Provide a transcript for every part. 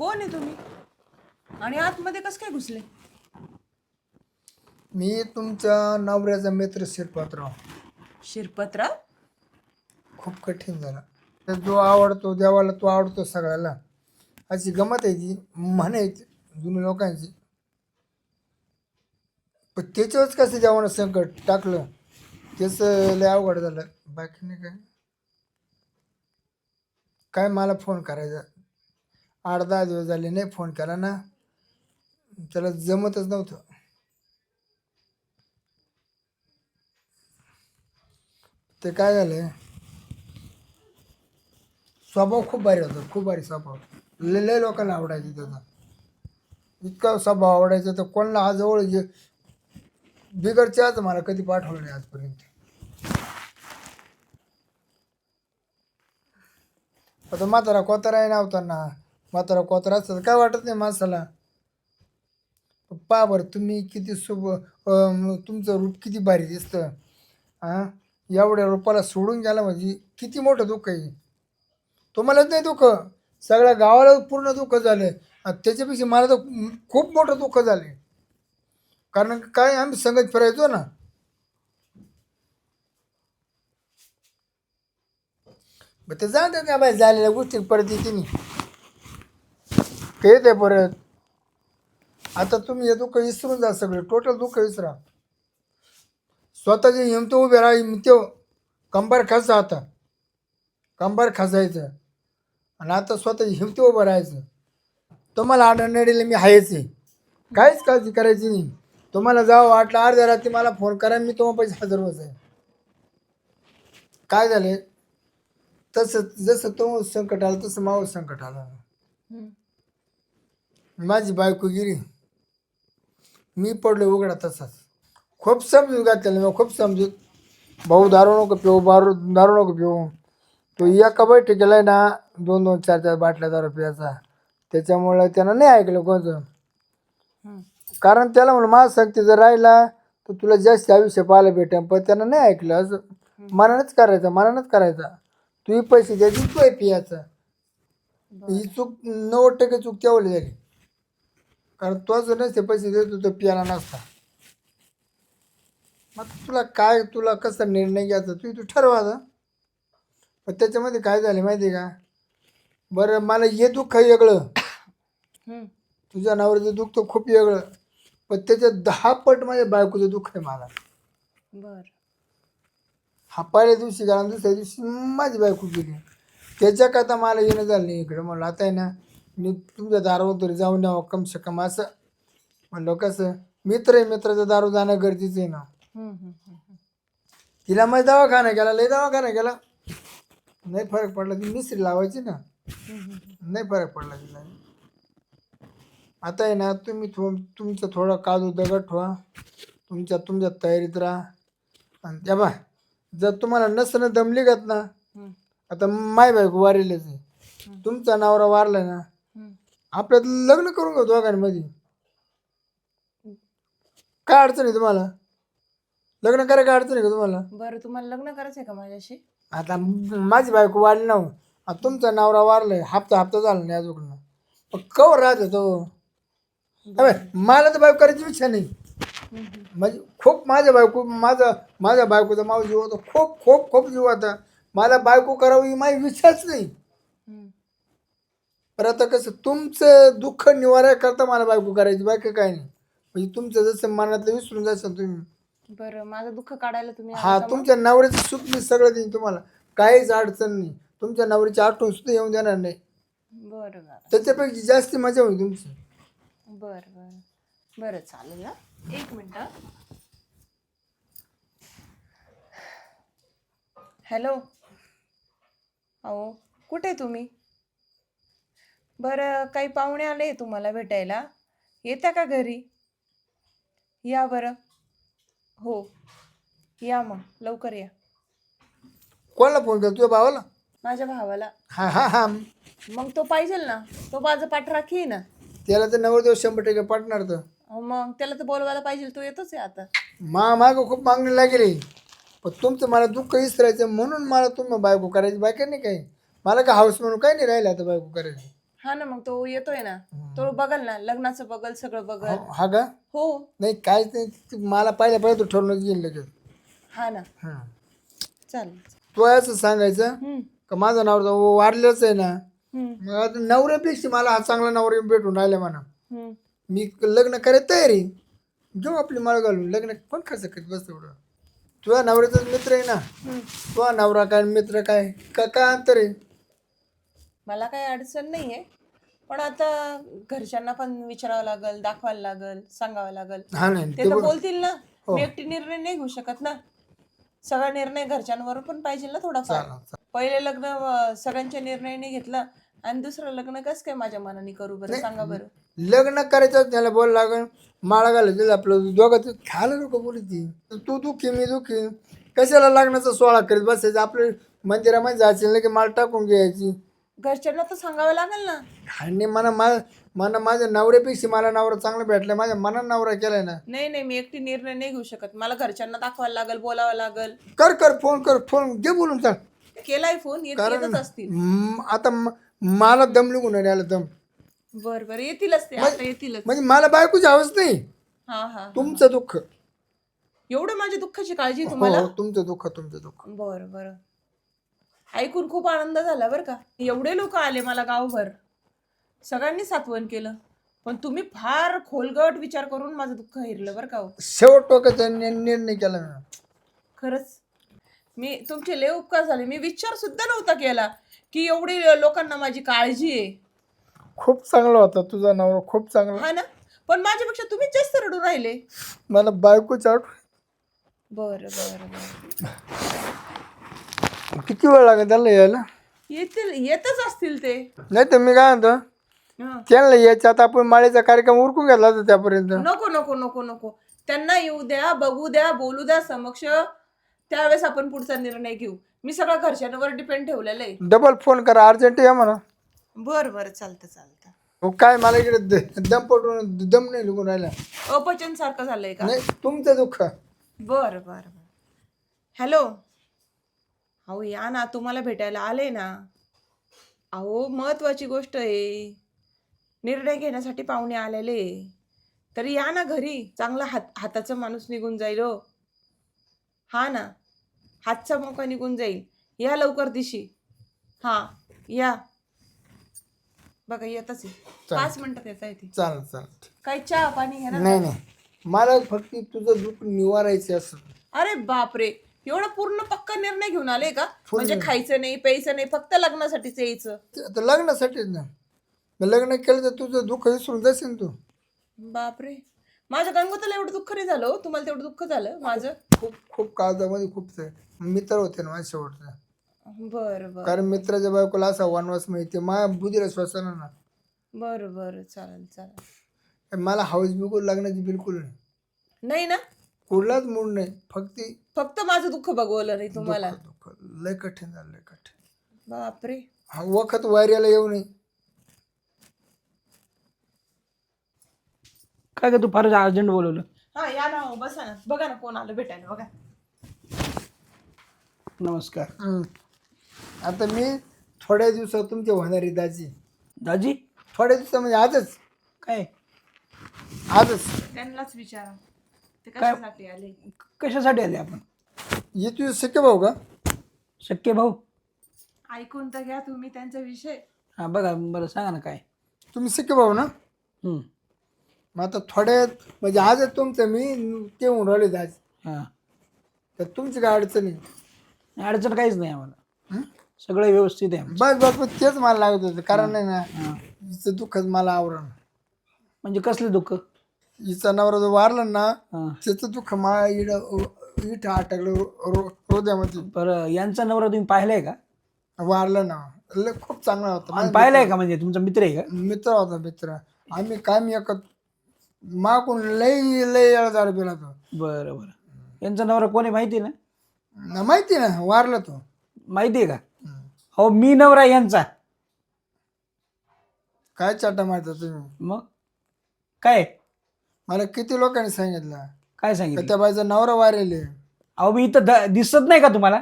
कोण आहे तुम्ही? आणि आतमध्ये कसं काय घुसले? मी तुमच्या नवऱ्याचा मित्र शिरपात्राव. शिरपतराव? खूप कठीण झाला. तर जो आवडतो देवाला तो आवडतो सगळ्याला. अशी गमत आहे ती म्हण आहे ती जुन्या लोकांची. पण त्याच्यावरच कसं देवानं संकट टाकलं त्याचं लय अवघड झालं. बाकी नाही काय. काय मला फोन करायचा? आठ दहा दिवस झाले नाही फोन केला ना. त्याला जमतच नव्हतं. ते काय झालं स्वभाव खूप भारी होता खूप भारी स्वभाव. लय लय लोकांना आवडायचं त्याचा. इतका स्वभाव आवडायचा तर कोणाला आजवळ जवळ जे बिगडच्याच मला कधी पाठवलं नाही आजपर्यंत. आता म्हातारा कोतारा आहे नव्हता ना. म्हातारा कोत्रा असतात. काय वाटत नाही माणसाला? पहा बरं तुम्ही किती सुब तुमचं रूप किती भारी दिसतं. हां एवढ्या रूपाला सोडून गेला म्हणजे किती मोठं दुःख आहे. तुम्हालाच नाही दुःख. सगळ्या गावाला पूर्ण दुःख झालं. आणि त्याच्यापेक्षा मला तर खूप मोठं दुःख झालं. कारण काय आम्ही संगत फिरायचो ना. मग ते जाऊ दे का बाय झालेल्या गोष्टी परत येते ते ते परत आता तुम्ही हे दुःख विसरून जा सगळे. टोटल दुःख विसरा. स्वतःचे हिमत उभे राहा हिमतो. कंबर खसा आता. कंबर खसायचं आणि आता स्वतःची हिमती उभं राहायचं. तुम्हाला आढळणारीला मी आहेच आहे. काहीच काळजी करायची नाही. तुम्हाला जावं वाटलं अर्ध्या रात्री मला फोन करा मी तुम्हाला पैसे हजर होत आहे. काय झाले? तसं जसं तो संकट आलं तसं मावं संकट आलं. माझी बायको गिरी मी पडलो उघडा तसाच. खूप समजून घातलेलं मी खूप समजून. भाऊ दारू नको पिऊ बारू दारू नको पिऊ. तो एका बैठकीला आहे ना दोन दोन चार चार बाटल्या दारू पियाचा त्याच्यामुळं त्यानं नाही ऐकलं कोणतं. कारण त्याला म्हणून माझं सांगते जर राहिला तर तुला जास्त आयुष्य पाहायला भेटेल पण त्यानं नाही ऐकलं. असं मनानच करायचं मनानच करायचा. तूही पैसे द्यायची तू पियाचा ही चूक नव्वद टक्के चूक तेवढी झाली. कारण तोच नसते पैसे देतो तो पियाला नसता. मग तुला काय तुला कसा निर्णय घ्यायचा? तू तू ठरवायचा पण त्याच्यामध्ये काय झालं माहिती आहे का? बरं मला हे दुःख वेगळं. तुझ्या नावाचं दुःख तर खूप वेगळं. पण त्याच्यात दहा पट माझ्या बायकोचं दुःख आहे मला. बर. हा पहिल्या दिवशी आणि दुसऱ्या दिवशी माझी बायको गेली. त्याच्या करता मला येणं झालं नाही इकडं. म्हणलं आता आहे ना मी तुमच्या दारावर तरी जाऊन यावं कम से कम असं. म्हणलं कसं? मित्र आहे मित्राचं दारू जाणं गरजेचं आहे ना. तिला मग दवाखाना गेला लय दवाखाना गेला. नाही फरक पडला ती मिसरी लावायची ना. नाही फरक पडला तिला. आता आहे ना तुम्ही थो तुमचं थोडं काजू दगड ठेवा. तुमच्या तुमच्या तयारीत राहा. आणि त्या बा जर तुम्हाला नसणं दमली गात ना आता माय बायको वारेलच आहे. तुमचा नवरा वारला ना आपल्यात लग्न करून घेऊ दोघांमध्ये. काय अडचण आहे तुम्हाला? लग्न करा काय अडचण आहे का तुम्हाला? बरं तुम्हाला लग्न करायचंय का माझ्याशी? आता म- माझी बायको वाढली ना हो. आता तुमचा नवरा वारलाय हप्ता हप्ता झाला नाही अजून. पण कवर राहते तो? अबे, मला तर बायको करायची इच्छा नाही. म्हणजे खूप माझ्या बायको माझा माझ्या बायकोचा माझा जीव होता. खूप खूप खूप जीव होता. मला बायको करावी माझी इच्छाच नाही. पण आता कसं तुमचं दुःख निवारा करता मला बायको करायची बायको काय नाही. म्हणजे तुमचं जसं मनातलं विसरून जायचं तुम्ही. बरं माझं दुःख काढायला तुम्ही हा तुमच्या नवऱ्याचं सुख मी सगळं देईन तुम्हाला. काहीच अडचण नाही. तुमच्या नवऱ्याची आठवण सुद्धा येऊन देणार नाही. बरं बरं. त्याच्यापेक्षा जास्ती मजा होईल तुमची. बरं बरं. बरं चालेल ना एक मिनटं हॅलो. अहो कुठे तुम्ही? बरं काही पाहुणे आले तुम्हाला भेटायला? येत्या का घरी? या बरं. हो. या मग. लवकर या. कोणाला फोन कर तुझ्या भावाला? माझ्या भावाला. हा हा हा. मग तो पाहिजे ना. तो माझं पाठराखी आहे ना. त्याला तर नवरदेव शंभर टक्के पाठणार तर. अहो, मग त्याला तर बोलवायला पाहिजे. तो येतोच आहे आता. मा मागं खूप मागणी लागेल. पण तुमचं मला दुःख विसरायचं म्हणून मला तुम्ही बायको करायची बायका नाही काही. मला का हाऊस म्हणून काही नाही राहिलं आता बायको करायची? हा ना मग तो येतोय ना. तो बघल ना लग्नाचं बघल सगळं बघल. हो, हा का? हो. नाही ते मला पाहिल्या पाहिजे तू ठरवूनच घेईन लगेच. हा ना. हं. चालेल. तू असं सांगायचं हम्म, का माझा नवरा वारलेच आहे ना. हम्म, मग आता नवऱ्यापेक्षा मला हा चांगला नवरा भेटून राहिला म्हणा. हम्म. मी लग्न करायला तयारी घेऊ आपली माळ घालून. लग्न कोण खर्च करीत बस एवढं तुझा नवऱ्याचाच मित्र आहे ना. हम्म. तुझा नवरा काय मित्र काय का काय अंतर आहे? मला काही अडचण नाहीये. पण आता घरच्यांना पण विचारावं लागल दाखवायला लागल सांगावं लागल. हा नाही ते ते तर बोलतील ना. हो. मी एकटी निर्णय नाही घेऊ शकत ना. सगळा निर्णय घरच्यांवर पण पाहिजे ना थोडाफार. चालेल, चालेल. पहिले लग्न अं, सगळ्यांच्या निर्णयाने घेतलं. आणि दुसरं लग्न कसं काय माझ्या मनाने करू बरं? सांगा बरं. लग्न करायचं त्याला बोल लागन माळा घालायचं आपलं दोघांचं खायला नको बोलत ती तू दुखी मी दुखी. कशाला लग्नाचा सोहळा करीत बसायचं? आपलं मंदिरामध्ये जायचं नाही की माळ टाकून घ्यायची. घरच्यांना तर सांगावं लागेल ना. आणि मला मा मला माझ्या नवऱ्यापेक्षा मला नवरा चांगला भेटला माझ्या मनात नवरा केलाय ना. नाही नाही मी एकटी निर्णय नाही घेऊ शकत. मला घरच्यांना दाखवायला लागल बोलावं लागल. कर कर फोन कर फोन घे बोलून चाल. केलाय फोन येत कारण येतच असतील. म- आता म- मला दम निघून नाही आला दम. बर बर येतीलच ते आता येतीलच म्हणजे मला बायकोची हवस नाही. हा हा तुमचं दुःख. एवढं माझ्या दुःखाची काळजी आहे तुम्हाला? हो तुमचं दुःख तुमचं दुःख. बर बर. ऐकून खूप आनंद झाला बरं का. एवढे लोक आले मला गावभर. सगळ्यांनी सातवण केलं. पण तुम्ही फार खोलगट विचार करून माझं दुःख हेरलं बरं का हो. शेवट टोकाचा नि- निर्णय केला मी. खरंच. मी तुमचे लय उपकार झाले. मी विचार सुद्धा नव्हता केला की एवढी लोकांना माझी काळजी आहे. खूप चांगला होता तुझा नवरा खूप चांगला. हा ना? पण माझ्यापेक्षा तुम्ही जास्त रडून राहिले. मला बायकोची आठवण बर बर बर. किती वेळ लागेल त्याला यायला? येतील येतच असतील ते. नाही तर मी काय म्हणतो हं. त्यांना यायचं आता आपण माळेचा कार्यक्रम उरकून घेतला होता त्यापर्यंत. नको नको नको नको. त्यांना येऊ द्या बघू द्या बोलू द्या समक्ष. त्यावेळेस आपण पुढचा निर्णय घेऊ. मी सगळं घरच्यांवर डिपेंड ठेवलेलं आहे. डबल फोन करा अर्जंट या म्हणा. बर बर चालतं चालतं. मग काय मला इकडे द- दम पटून दम नाही निघून राहिला. अपचन सारखं झालंय का? नाही तुमचं दुःख. बर बर बर. हॅलो अहो या ना तुम्हाला भेटायला आले ना. अहो महत्वाची गोष्ट आहे. निर्णय घेण्यासाठी पाहुणे आलेले. तरी या ना घरी. चांगला हात हाताचा माणूस निघून जाईल हो. हा ना. हातचा मोका निघून जाईल. या लवकर दिशी. हा या. बघा येतच आहे. पाच मिनिटात येता येते. चालेल चालेल. काही चहा पाणी घ्या ना नाही नाही. मला फक्त तुझं दुःख निवारायचं असं. अरे बापरे. एवढा पूर्ण पक्का निर्णय घेऊन आले का? म्हणजे खायचं नाही प्यायचं नाही फक्त लग्नासाठीच यायचं. ते आता लग्नासाठीच ना. मग लग्न केलं तर तुझं दुःख विसरून जाशील तू. बापरे. माझ्या गणगोताला एवढं दुःख नाही झालं हो. तुम्हाला तेवढं दुःख झालं? माझं? खूप खूप काळजामध्ये खूप ते मित्र होते ना माझ्या शेवटचा. बरं बरं. कारण मित्राच्या बायकोला असा वनवास माहिती माझ्या बुद्धीला श्वसन ना. बरं बरं. चालेल चालेल. मला हाऊस बिलकुल लग्नाची बिलकुल नाही. नाही ना? कुठलाच मूड नाही. फक्त फक्त माझं दुःख बघवलं नाही तुम्हाला. दुःख लय कठीण झालं लय कठीण. बापरे. हा वखत वाऱ्याला येऊ नये. काय का तू फारच अर्जंट बोलवलं? हा या ना हो, बसा ना. बघा ना कोण आलं भेटायला बघा. नमस्कार. हम्म. आता मी थोड्या दिवसात तुमच्या होणारी दाजी. दाजी? थोड्या दिवसात म्हणजे आजच. काय? आजच. त्यांनाच विचारा. ते कशासाठी आले? कशासाठी आले आपण? ये तुझे सख्य भाऊ का? शक्य भाऊ. ऐकून तर घ्या तुम्ही त्यांचा विषय. हां बघा बरं सांगा ना काय. तुम्ही सख्य भाऊ ना? हं. मग आता थोड्या म्हणजे आजच तुमचं मी ते होऊन राहिले दाजी हां. तर तुमची काय अडचण आहे? अडचण काहीच नाही आम्हाला. हं? सगळं व्यवस्थित आहे. बस बस बस तेच मला लागत होतं. कारण नाही ना हां. हिचं दुःखच मला आवरण. म्हणजे कसलं दुःख? हिचा नवरा जो वारला ना हां. त्याचं दुःख मला इड अटकलं रो- रो- हृदयामध्ये बरं यांचा नवरा तुम्ही पाहिलाय का? वारला ना. लय खूप चांगला होता. आणि पाहिलाय का म्हणजे? तुमचा मित्र आहे का? मित्र होता मित्र. आम्ही काय मी एक मागून लय लय वेळा दारू पिला तो बरं बरं. यांचा नवरा कोण माहिती आहे ना? ना माहिती ना. वारला तो. माहिती आहे का? हो मी नवरा आहे यांचा. काय चाटा मारता तुम्ही? मग? काय? मला किती लोकांनी सांगितलं? काय सांगितलं? त्या बाईचा नवरा वारेले अहो मी इथं द- दिसत नाही का तुम्हाला?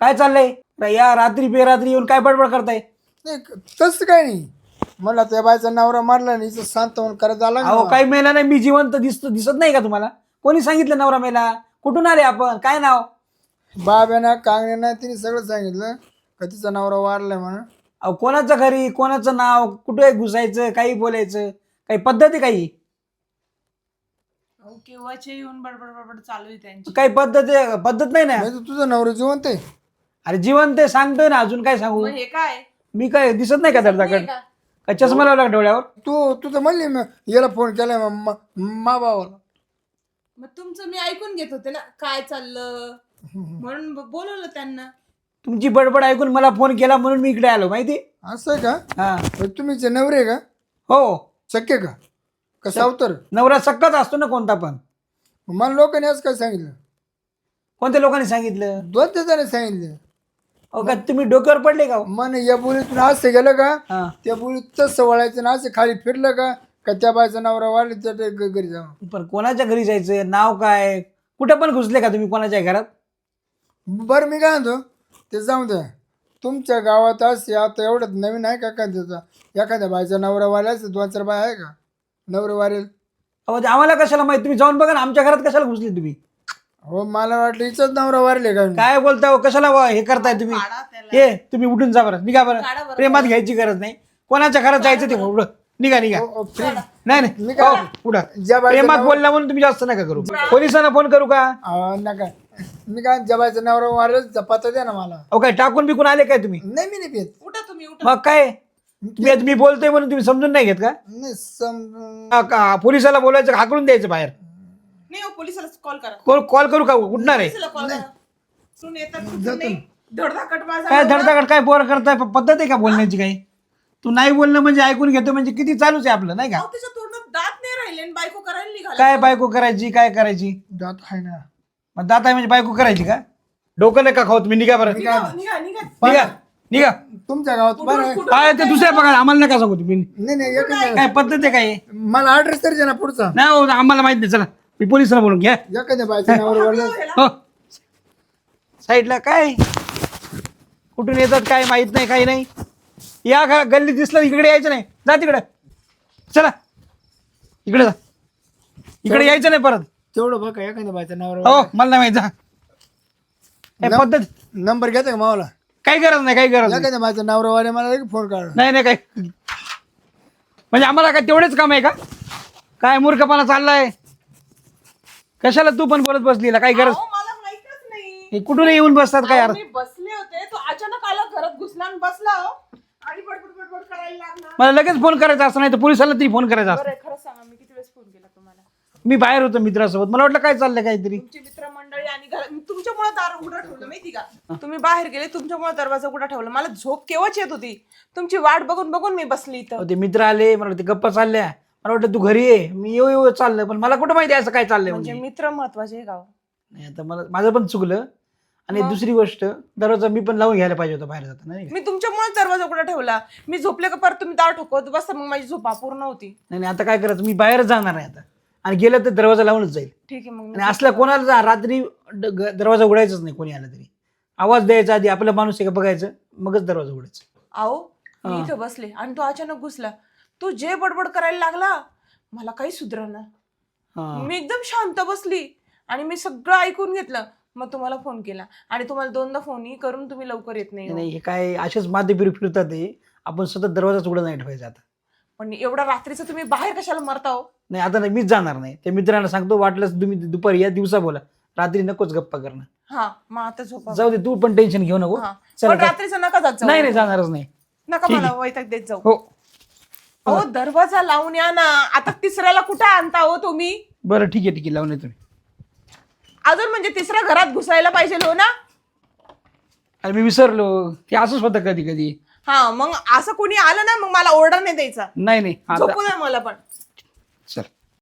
काय चाललंय? र- या रात्री बेरात्री येऊन काय बडबड करताय? नाही तसं काय नाही. मला त्या बायचा नवरा मारला नाही शांत होऊन करत आला अहो काही मेला नाही. मी जिवंत दिसतो दिसत नाही का तुम्हाला? कोणी सांगितलं नवरा मेला? कुठून आले आपण? काय नाव? बाब्यानं कांगण्यानं तिने सगळं सांगितलं का तिचा नवरा वारलाय म्हणून. अहो कोणाचं घरी कोणाचं नाव कुठे घुसायचं काही बोलायचं काही पद्धती काही? केव्हाचे येऊन बडबड बडबड चालू आहे त्यांची. काही पद्धत पद्धत नाही ना. म्हणजे तुझा नवरा जिवंत आहे? अरे जिवंत आहे सांगतोय ना अजून काय सांगू? मग हे काय? मी काय दिसत नाही का धडधाकड का? काय चष्मा लावला का डोळ्यावर? तू तू तर म्हणली म- याला फोन केलाय मा- भावाला. मग तुमचं मी ऐकून घेत होते ना काय चाललं? म्हणून ब- बोलवलं त्यांना. तुमची बडबड ऐकून मला फोन केला म्हणून मी इकडे आलो माहिती? असं आहे का? हा. म्हणजे तुम्हीचे नवरे आहे का? हो. शक्य का? का सावतर? नवरा सक्काच असतो ना कोणता पण. मला लोकांनी असं काय सांगितलं? कोणत्या लोकांनी सांगितलं? दोन ते जण सांगितले. अहो का तुम्ही डोक्यावर पडले का? हो? मन या बोलीतून असं गेलं का? हा. त्या बोलीत तसं वळायचं ना असं खाली फिरलं का? का त्या बायचा नवरा वाढले त्या त्या घ- घरी जाऊन? पण कोणाच्या घरी जायचं? नाव काय? कुठं पण घुसले का तुम्ही कोणाच्या घरात? बरं मी काय म्हणतो? ते जाऊ द्या. तुमच्या गावात असे आता एवढं नवीन आहे का त्याचा एखाद्या बायचा नवरा वाढायचं दोन चार बाय आहे का? नवरा वारेल. अहो ते आम्हाला कशाला माहिती? तुम्ही जाऊन बघा ना आमच्या घरात कशाला घुसले तुम्ही? हो मला वाटलं हिचाच नवरा वारले का काय बोलताय हो? कशाला वा- हे करताय तुम्ही? काढा त्याला. हे तुम्ही उठून जा बरं. निघा काढा बरं. बरं. प्रेमात घ्यायची गरज नाही. कोणाच्या घरात जायचं ते उडं निघा निघा. हो, हो, नाही मी नाही काय- हो, ज्या प्रेमात बोलला म्हणून तुम्ही जास्त नका करू. पोलिसांना फोन करू का? नका. मी काय जबायचा नवरा वारेल पत्ता द्या ना मला. अहो काय टाकून बिकून आले काय तुम्ही? नाही मी नाही पेत. उठा तुम्ही उठा. मग काय? तुम्ही मी बोलतोय म्हणून तुम्ही समजून नाही घेत का? नाही समजून का- का? पोलिसाला बोलायचं हाकलून द्यायचं बाहेर. नाही हो पोलिसाला कॉल करा. कॉल कॉल करू का? उठणार आहे. पोलिसाला कॉल करा. सुन येतात कुठं नाही. धडधाकट काय नवरा. धडधाकड काय पोर करताय? प- पद्धत आहे का बोलण्याची काही? तू नाही बोलणं म्हणजे ऐकून घेतो म्हणजे किती चालूच आहे आपलं नाही का? अहो, त्याच्या तोंडात दात नाही राहिले आणि बायको करायला निघाला काय बायको करायची काय करायची? दात आहे ना. मग दात आहे म्हणजे बायको करायची का? डोकं नका खाऊ तुम्ही निघा बरं. निघा निघा निघा. निघा. निघा. तुमच्या गावात बरं आहे. काय ते दुसऱ्या बघा आम्हाला नका सांगू तुम्ही. नाही नाही एकच काय पद्धत आहे काय? मला ऍड्रेस तरी द्या ना पुढचा. नाही हो, आम्हाला माहीत नाही. चला मी पोलिसाला बोलून घ्या. एखाद्या बायचा हो साईडला काय? कुठून येतात काय माहीत नाही काही नाही. या घरा गल्ली दिसलं इकडे यायचं नाही. जा तिकडे. चला. इकडे जा. इकडे यायचं नाही परत. तेवढं बघा एखाद्या बायचा नवरा हो मला नाही माहीत. जा. हे पद्धत. नंबर घेता का मावाला? काही गरज नाही काही गरज नाही. एखाद्या बायचा नवरा वारे मला एक फोन काढ. नाही नाही काय म्हणजे आम्हाला काय तेवढेच काम आहे का? काय मूर्खपणा चाललाय? कशाला तू पण बोलत बसलीला? काही गरज अहो, मला माहितच नाही. हे कुठून येऊन बसतात काय अहो, अर्थ मी बसले होते तो अचानक आला घरात घुसला आणि बसला हो. आणि बडबड बडबड करायला लागला. मला लगेच फोन करायचा असं नाही तर पोलिसाला तरी फोन करायचा असं बरं खरं सांगा मी किती वेळेस फोन केला तुम्हाला मी बाहेर होतो मित्रासोबत. मला वाटलं काय चाललंय काहीतरी. तुमची मित्रमंडळी आणि तुमच्यामुळे दार उघडा ठेवलं माहिती का? तुम्ही बाहेर गेले तुमच्यामुळे दरवाजा उघडा ठेवला. मला झोप केव्हाच येत होती? तुमची वाट बघून बघून मी बसली इथं. अहो, ते मित्र आले मला वाटतं गप्पा चालल्या. मला वाटलं तू घरी ये मी येऊ येऊ चाललं पण मला कुठं माहिती असं काय चाललंय म्हणजे म्हणजे? मित्र महत्त्वाचे आहे गाव. नाही आता मला माझं पण चुकलं. आणि दुसरी गोष्ट दरवाजा मी पण लावून घ्यायला पाहिजे होता बाहेर जाताना नाही का? मी तुमच्यामुळे दरवाजा उघडा ठेवला. मी झोपले का परत तुम्ही दार ठोकवत बसता मग माझी झोप अपूर्ण होती. नाही नाही, आता काय करायचं? मी बाहेर जाणार आहे आता. आणि गेलं तर दरवाजा लावूनच जाईल. ठीक आहे मग मी- आणि असल्या कोणाला जा रात्री ड- ग- दरवाजा उघडायचाच नाही कोणी आलं तरी. आवाज द्यायचा आधी आपला माणूस आहे का बघायचं मगच दरवाजा उघडायचा. आओ मी इथं बसले आणि तो अचानक घुसला. तो जे बडबड करायला लागला मला काही सुधरना हा. मी एकदम शांत बसली आणि मी सगळं ऐकून घेतलं. मग तुम्हाला फोन केला. आणि तुम्हाला दोनदा फोनही करून तुम्ही लवकर येत नाही हो. नाही, हे काय असेच फिर फिरतात हे. आपण सतत दरवाजाच उघडा नाही ठेवायचा आता. पण एवढ्या रात्रीचं तुम्ही बाहेर कशाला मरता हो? नाही आता नाही मीच जाणार नाही. त्या मित्रांना सांगतो वाटलंच तुम्ही दुपारी या दिवसा बोला. रात्री नकोच गप्पा करणं. हा मग आता झोपा जाऊ दे तू पण टेन्शन घेऊ नको. हा. चला पण काय- रात्रीचं नका जात जाऊ. नाही नाही जाणारच नाही. नका ठीक मला वैताग देत जाऊ. हो. अहो दरवाजा लावून या ना. आता तिसऱ्याला कुठं आणता हो तुम्ही? बरं ठीक आहे ठीक आहे. लावून तुम्ही अजून म्हणजे तिसऱ्या घरात घुसायला पाहिजे हो ना? अरे मी विसरलो. ते असंच होतं कधी कधी हा मग असं कोणी आलं ना मग मला ओरडा नाही द्यायचा. नाही नाही आता झोपू द्या मला पण. चल